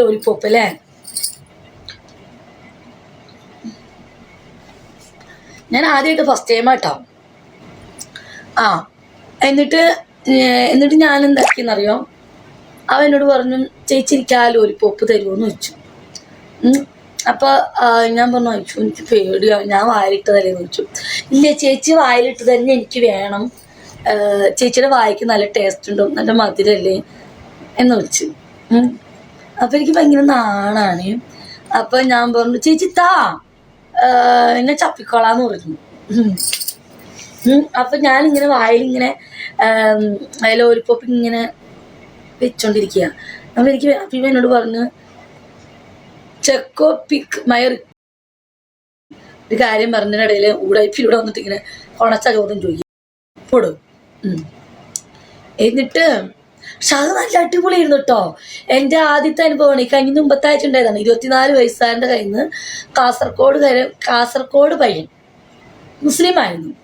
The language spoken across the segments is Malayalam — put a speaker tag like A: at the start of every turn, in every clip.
A: ലോലിപ്പോപ്പ് അല്ലേ? ഞാൻ ആദ്യമായിട്ട് ഫസ്റ്റ് ടൈം ആട്ടോ ആ എന്നിട്ട് എന്നിട്ട് ഞാൻ എന്താക്കിയെന്നറിയോ? അവൻ എന്നോട് പറഞ്ഞു ചേച്ചി എനിക്ക് ആ ലോലിപ്പോപ്പ് തരുമോന്ന് ചോദിച്ചു. ഉം. അപ്പൊ ഞാൻ പറഞ്ഞു അയച്ചു എനിക്ക് പേടിയാ ഞാൻ വായിലിട്ടതല്ലേ? ചോദിച്ചു. ഇല്ല ചേച്ചി വായിലിട്ട് തന്നെ എനിക്ക് വേണം. ചേച്ചിയുടെ വായിക്ക് നല്ല ടേസ്റ്റ് ഉണ്ടോ നല്ല മധുരല്ലേ? എന്ന് വെച്ചു. അപ്പൊ എനിക്ക് ഭയങ്കര നാണാണ്. അപ്പൊ ഞാൻ പറഞ്ഞു ചേച്ചി താ. എന്നെ ചപ്പിക്കോളാന്ന് പറഞ്ഞു. അപ്പൊ ഞാൻ ഇങ്ങനെ വായിൽ ഇങ്ങനെ ലോലിപ്പോപ്പ് ഇങ്ങനെ വെച്ചോണ്ടിരിക്കുക അപ്പൊ എനിക്ക് അപ്പൊ എന്നോട് പറഞ്ഞു ചെക്കോ പിക്ക് മയർ ഒരു കാര്യം പറഞ്ഞതിനിടയിൽ ഊടായ്പിലൂടെ വന്നിട്ട് ഇങ്ങനെ കൊണച്ച ചോദ്യം ചോദിക്കും. പൊടും. എന്നിട്ട് പക്ഷെ അത് നല്ല അടിപൊളിയായിരുന്നു കേട്ടോ എന്റെ ആദ്യത്തെ അനുഭവമാണ്. ഈ കഴിഞ്ഞ മുമ്പത്തായിട്ടുണ്ടായതാണ്. ഇരുപത്തിനാല് വയസ്സുകാരന്റെ കയ്യിൽ നിന്ന് കാസർഗോഡ് കര കാസർഗോഡ് പയ്യൻ മുസ്ലിം ആയിരുന്നു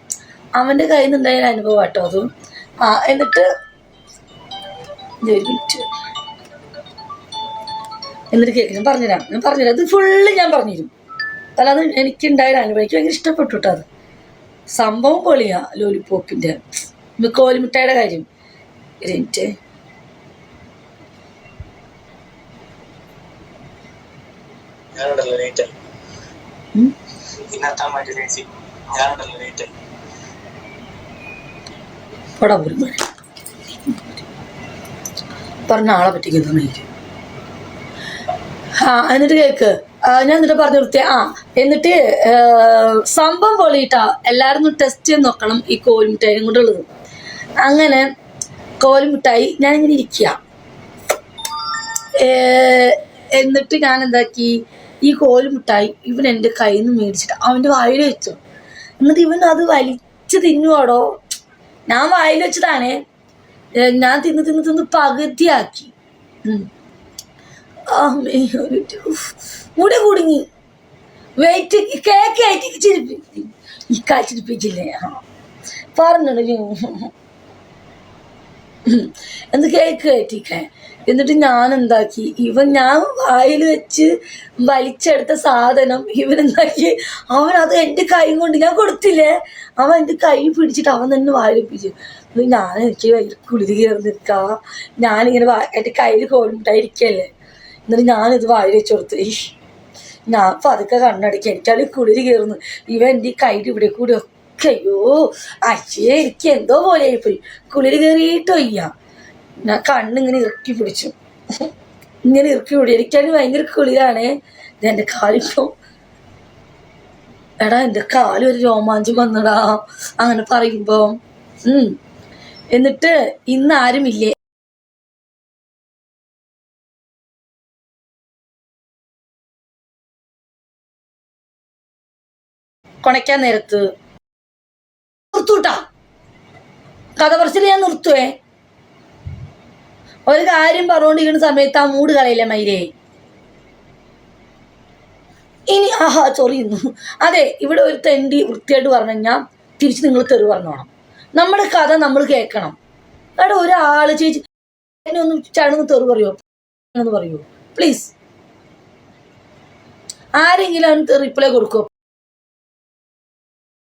A: അവന്റെ കയ്യിൽ നിന്ന് ഉണ്ടായ അനുഭവം കേട്ടോ അതും. ആ എന്നിട്ട് എന്നിട്ട് കേൾക്കും ഞാൻ പറഞ്ഞുതരാം. ഞാൻ പറഞ്ഞുതരാം. അത് ഫുള്ള് ഞാൻ പറഞ്ഞുതരും. അല്ലാതെ എനിക്കുണ്ടായ അനുഭവം. എനിക്ക് ഭയങ്കര ഇഷ്ടപ്പെട്ടു കേട്ടോ അത്. സംഭവം പൊളിയാ ലോലിപ്പോപ്പിന്റെ കോലിമിട്ടായുടെ കാര്യം. ഒരു
B: ഞാനുണ്ടല്ലോ ലേറ്റ്
A: ആയി.
B: ഇന്നെത്താൻ വേണ്ടി ചേച്ചി ഞാനുണ്ടല്ലോ ലേറ്റ്
A: പോടാ പോലും മോനെ. പറഞ്ഞ ആളെ പറ്റിക്കുന്നു എനിക്ക് ആ എന്നിട്ട് കേക്ക്. ഞാൻ എന്നിട്ട് പറഞ്ഞു നിർത്തിയ. ആ എന്നിട്ട് സംഭവം പൊളിയിട്ടാ എല്ലാവരും ടെസ്റ്റ് ചെയ്ത് നോക്കണം ഈ കോൽമിഠായിയും കൊണ്ടുള്ളത് അങ്ങനെ കോൽമിഠായി ഞാനിങ്ങനെ ഇരിക്കുക എന്നിട്ട് ഞാൻ എന്താക്കി ഈ കോൽമിഠായി ഇവൻ എന്റെ കയ്യിൽ നിന്ന് മേടിച്ചിട്ട് അവന്റെ വായിൽ വെച്ചു എന്നിട്ട് ഇവൻ അത് വലിച്ചു തിന്നുവാടോ ഞാൻ വായിൽ വെച്ചതാണ് ഞാൻ തിന്ന് തിന്ന് തിന്ന് പകുതിയാക്കി. മുടി കുടുങ്ങി വെയിറ്റ് കേക്ക് ആയിട്ട് ചിരിപ്പി ഈ കാച്ചിരിപ്പിച്ചില്ലേ ആ എന്ത് കേക്ക് കയറ്റിക്കേ എന്നിട്ട് ഞാൻ എന്താക്കി ഇവൻ ഞാൻ വായിൽ വെച്ച് വലിച്ചെടുത്ത സാധനം ഇവൻ എന്താക്കി അവൻ അത് എന്റെ കൈ കൊണ്ട് ഞാൻ കൊടുത്തില്ലേ? അവൻ എന്റെ കൈ പിടിച്ചിട്ട് അവൻ തന്നെ വായിലിപ്പിച്ചു ഞാൻ എനിക്ക് ഭയങ്കര കുളിരി കയറി നിൽക്കാം ഞാനിങ്ങനെ എന്റെ കയ്യിൽ കൊണ്ടായിരിക്കല്ലേ എന്നിട്ട് ഞാനിത് വായിൽ വെച്ച് കൊടുത്തു ഞാൻ പതുക്കെ കണ്ണടക്കി. എനിക്കാളി കുളിരി കയറുന്നു ഇവ എന്റെ കയ്യിൽ ഇവിടെ കൂടി അയ്യോ അച്ഛേ എനിക്ക് എന്തോ പോലെ ആയിപ്പോയി കുളിര് കയറിയിട്ട് വയ്യ ഞാൻ കണ്ണിങ്ങനെ ഇറക്കി പിടിച്ചു. ഇങ്ങനെ ഇറക്കി പിടി. എനിക്കാണെങ്കിൽ ഭയങ്കര കുളിരാണ്. എന്റെ കാലിപ്പം. എടാ എന്റെ കാൽ ഒരു രോമാഞ്ചം വന്നടാ. അങ്ങനെ പറയുമ്പോ ഉം. എന്നിട്ട് ഇന്ന് ആരുമില്ലേ? കൊണയ്ക്കാൻ നേരത്ത്. കഥ പറച്ചിൽ ഞാൻ നിർത്തുവേ. ഒരു കാര്യം പറഞ്ഞുകൊണ്ടിരിക്കുന്ന സമയത്ത് ആ മൂട് കളയില്ല മൈരേ ഇനി ആഹാ ചൊറിയുന്നു അതെ ഇവിടെ ഒരു തെണ്ടി വൃത്തിയായിട്ട് പറഞ്ഞു കഴിഞ്ഞാൽ തിരിച്ച് നിങ്ങൾ തെറി പറഞ്ഞോണം. നമ്മുടെ കഥ നമ്മൾ കേൾക്കണം. എടാ ഒരാൾ ചേച്ചി എന്നെ ഒന്ന് ചടന്ന് തെറി പറയുമോ എന്ന് പറയുമോ പ്ലീസ് ആരെങ്കിലും അവന് റിപ്ലൈ കൊടുക്കുമോ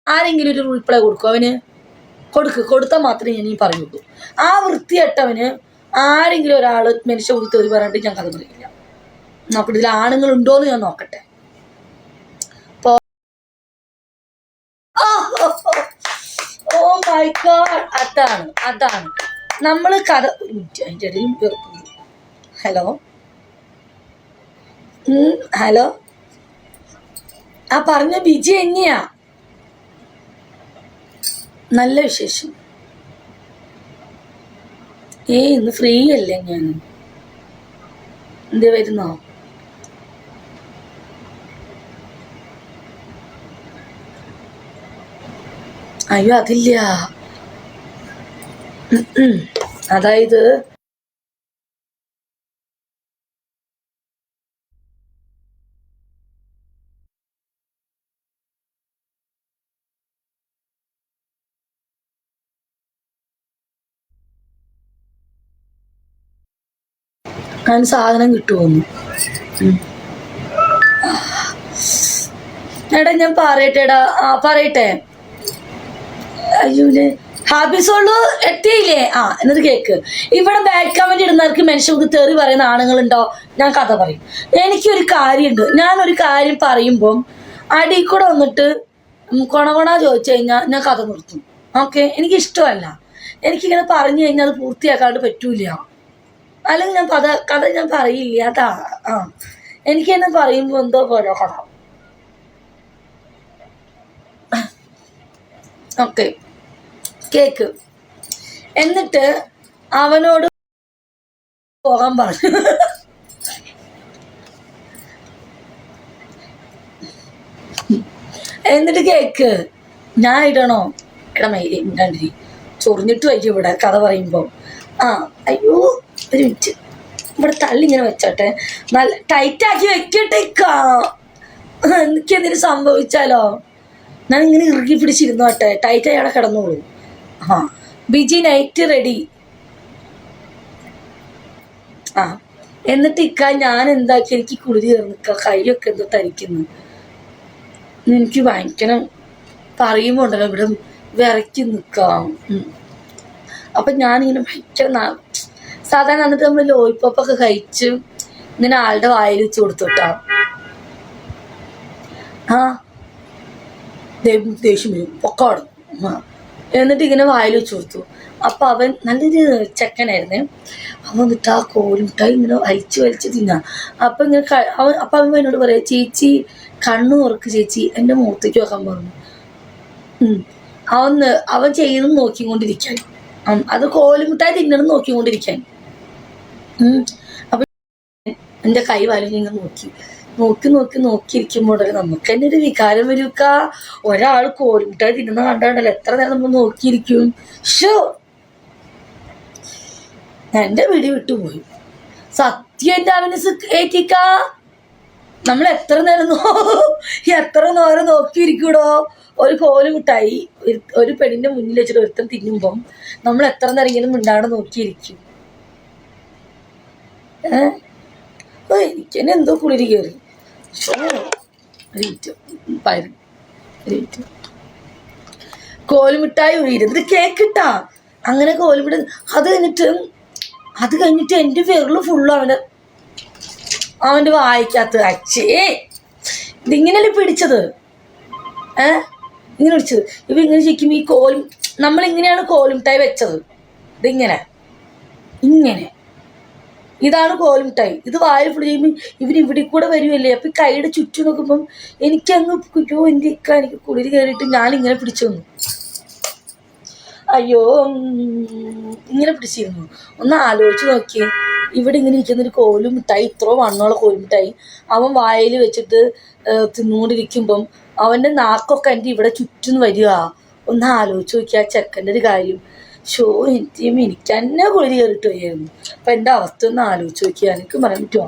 A: ആരെങ്കിലും ഒരു റിപ്ലൈ കൊടുക്കും അവന്? കൊടുക്ക് കൊടുത്താൽ മാത്രമേ ഞാൻ ഈ പറയുള്ളൂ. ആ വൃത്തിയട്ടവന് ആരെങ്കിലും ഒരാൾ മനുഷ്യ കുറിച്ച് ഒരു പറഞ്ഞിട്ട് ഞാൻ കഥ പറയില്ല നോക്കട്ടെ ഇതിൽ ആണുങ്ങൾ ഉണ്ടോന്ന് ഞാൻ നോക്കട്ടെ. Oh my god. അതാണ് അതാണ്. നമ്മൾ കഥ അതിന്റെ ഇടയിൽ ഹലോ? ഹലോ? ആ പറഞ്ഞ ബിജി എന്നെയാ നല്ല വിശേഷം. ഏ ഇന്ന് ഫ്രീ അല്ലേ ഞാൻ? എന്ത് വരുന്നോ? അയ്യോ അതില്ല. അതായത് ഞാൻ സാധനം കിട്ടുമെന്ന്. എടാ ഞാൻ പറയട്ടെടാ. ആ പറയട്ടെ. അയ്യോലെ. ഹാബിസോൾ എത്തിയില്ലേ? ആ എന്നിട്ട് കേക്ക്. ഇവിടെ ബാഡ് കമന്റ് ഇടുന്നവർക്ക് മനുഷ്യർക്ക് തെറി പറയുന്ന ആണുങ്ങൾ ഉണ്ടോ ഞാൻ കഥ പറയും. എനിക്കൊരു കാര്യമുണ്ട് ഞാനൊരു കാര്യം പറയുമ്പം അടി കൂടെ വന്നിട്ട് കൊണകൊണ ചോദിച്ചു കഴിഞ്ഞാൽ ഞാൻ കഥ നിർത്തും. ഓക്കെ? എനിക്കിഷ്ടമല്ല. എനിക്കിങ്ങനെ പറഞ്ഞു കഴിഞ്ഞാൽ അത് പൂർത്തിയാക്കാണ്ട് പറ്റൂല അല്ലെങ്കിൽ ഞാൻ കഥ കഥ ഞാൻ പറയില്ല അതാ. ആ. എനിക്ക് തന്നെ പറയുമ്പോൾ എന്തോ പോലെ കഥ. ഓക്കെ. കേക്ക്. എന്നിട്ട് അവനോട് പോകാൻ പറഞ്ഞു. എന്നിട്ട് കേക്ക്. ഞാൻ ഇടണോ? ഇടമേ ചൊറിഞ്ഞിട്ട് വയ്ക്കും ഇവിടെ കഥ പറയുമ്പോൾ ആ അയ്യോ. ഒരു മിനിറ്റ് ഇവിടെ തള്ളി ഇങ്ങനെ വെച്ചോട്ടെ. നല്ല ടൈറ്റാക്കി വെക്കട്ടേക്കാ എനിക്ക് എന്തെങ്കിലും സംഭവിച്ചാലോ? ഞാൻ ഇങ്ങനെ ഇറുകി പിടിച്ചിരുന്നോട്ടെ ടൈറ്റായി അവിടെ കിടന്നോളൂ. ആ ബിജി നൈറ്റ് റെഡി ആ എന്നിട്ട് ഇക്ക ഞാൻ എന്താക്കി? എനിക്ക് കുളിരി കയറുന്നിക്ക കൈയൊക്കെ എന്തോ തരിക്കുന്നു. എനിക്ക് വാങ്ങിക്കണം പറയുമ്പോൾ ഉണ്ടല്ലോ ഇവിടെ വിറയ്ക്ക് നിൽക്കാം അപ്പം ഞാനിങ്ങനെ ഭയങ്കര സാധാരണ എന്നിട്ട് നമ്മൾ ലോയിപ്പൊക്കെ കഴിച്ച് ഇങ്ങനെ ആളുടെ വായിൽ വെച്ച് കൊടുത്തോട്ടാ. ആ. ദേഷ്യം വരും. പൊക്കോടും എന്നിട്ട് ഇങ്ങനെ വായിൽ വെച്ച് കൊടുത്തു. അപ്പം അവൻ നല്ലൊരു ചെക്കനായിരുന്നു. അവൻ എന്നിട്ട് ആ കോലുമിട്ടായി ഇങ്ങനെ വലിച്ചു വലിച്ച് തിന്നാ. അപ്പം ഇങ്ങനെ അവൻ അപ്പം അവൻ എന്നോട് പറയാ ചേച്ചി കണ്ണു ഉറക്ക് ചേച്ചി. എന്റെ മുഖത്തേക്ക് വെക്കാൻ പറഞ്ഞു. അവൻ ചെയ്യുന്നു അവൻ ചെയ്യുന്നത് നോക്കിക്കൊണ്ടിരിക്കാൻ. അത് കോലുമിട്ടായി തിന്നണം നോക്കിക്കൊണ്ടിരിക്കാൻ. അപ്പം എന്റെ കൈ വലിഞ്ഞ് ഇങ്ങനെ നോക്കി. നോക്കി നോക്കി നോക്കിയിരിക്കുമ്പോൾ നമുക്ക് തന്നെ ഒരു വികാരം വരൂക്ക ഒരാൾ കോരിട്ടായി തിന്നുന്ന കണ്ടാണ്ടല്ലോ. എത്ര നേരം നമ്മൾ നോക്കിയിരിക്കും. ഷോ എന്റെ പിടി വിട്ടുപോയി സത്യം അവന് ഏറ്റിക്ക നമ്മൾ എത്ര നേരം നോ എത്ര നേരം നോക്കിയിരിക്കൂടോ? ഒരു കോൽ കിട്ടായി. ഒരു പെണ്ണിന്റെ മുന്നിൽ വെച്ചിട്ട് ഒരുത്തം തിന്നുമ്പം നമ്മൾ എത്ര നേരം ഇങ്ങനെ മിണ്ടാണ്ട് നോക്കിയിരിക്കും. ഏ? എനിക്ക് തന്നെ എന്തോ കുളിരി കയറി കോലുമിഠായി ഉയരുന്നത് കേക്കിട്ടാ. അങ്ങനെ കോലുമിട്ട അത് കഴിഞ്ഞിട്ട് അത് കഴിഞ്ഞിട്ട് എന്റെ വിരൽ ഫുള്ള് അവന്റെ അവന്റെ വായിക്കാത്ത അച്ഛേ ഇതിങ്ങനല്ലേ പിടിച്ചത്? ഏ? ഇങ്ങനെ പിടിച്ചത്. ഇപ്പൊ ഇങ്ങനെ ശരിക്കും ഈ കോലും നമ്മളിങ്ങനെയാണ് കോലുമിട്ടായി വെച്ചത്. ഇതിങ്ങനെ. ഇങ്ങനെ. ഇതാണ് കോലുമിട്ടായി ഇത് വായിൽ ഫുൾ ചെയ്യുമ്പോൾ ഇവർ ഇവിടെ കൂടെ വരുമല്ലേ അപ്പം കൈയുടെ ചുറ്റും നോക്കുമ്പം എനിക്കങ്ങ് കുറ്റോ എന്റെ ഇക്ക എനിക്ക് കുളിര് കയറിയിട്ട് ഞാനിങ്ങനെ പിടിച്ചു വന്നു അയ്യോ ഇങ്ങനെ പിടിച്ചിരുന്നു. ഒന്ന് ആലോചിച്ച് നോക്കിയേ. ഇവിടെ ഇങ്ങനെ ഇരിക്കുന്ന ഒരു കോലും മിഠായി ഇത്ര വണ്ണമുള്ള കോലുമിട്ടായി അവൻ വായിൽ വെച്ചിട്ട് തിന്നുകൊണ്ടിരിക്കുമ്പം അവന്റെ നാക്കൊക്കെ എന്റെ ഇവിടെ ചുറ്റും വരിക. ഒന്ന് ആലോചിച്ച് നോക്കിയ ആ ചെക്കന്റെ ഒരു കാര്യം. ഷോ എനിക്ക് എനിക്ക് തന്നെ കുളിരി കയറിട്ട് പോയായിരുന്നു അപ്പം എന്റെ അവസ്ഥ ഒന്ന് ആലോചിച്ച് നോക്കിയാൽ എനിക്ക് പറയാൻ പറ്റുമോ